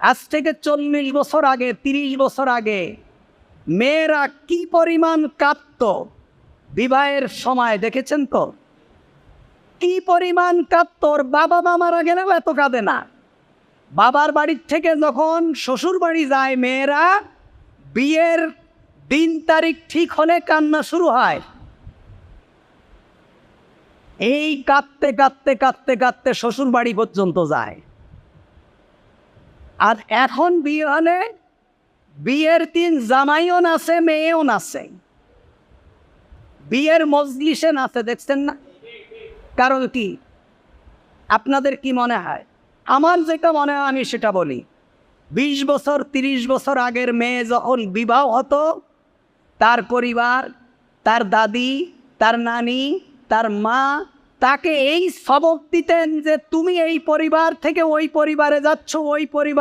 আজ থেকে চল্লিশ বছর আগে, তিরিশ বছর আগে মেয়েরা কি পরিমাণ কাঁদত? বিবাহের সময় দেখেছেন তো? কি পরিমাণ কাঁদত? ওর বাবা মা মারা গেলেও এত কাঁদে না। বাবার বাড়ির থেকে যখন শ্বশুর বাড়ি যায় মেয়েরা, বিয়ের দিন তারিখ ঠিক হলে কান্না শুরু হয়। এই কাঁদতে কাঁদতে কাঁদতে কাঁদতে শ্বশুর বাড়ি পর্যন্ত যায়। আর এখন বিয়ে হলে বিয়ের দিন জামাইও নাচে, মেয়েও নাচে। বিয়ের মজলিসে নাচে, দেখছেন না? কারণ কি? আপনাদের কি মনে হয়? আমার যেটা মনে হয়, আমি সেটা বলি। বিশ বছর, তিরিশ বছর আগের মেয়ে যখন বিবাহ হতো, তার পরিবার, তার দাদি, তার নানি, তার মা, তাকে এই সবক দিতেন যে, তুমি এই পরিবার থেকে ওই পরিবারে যাচ্ছ, ওই পরিবার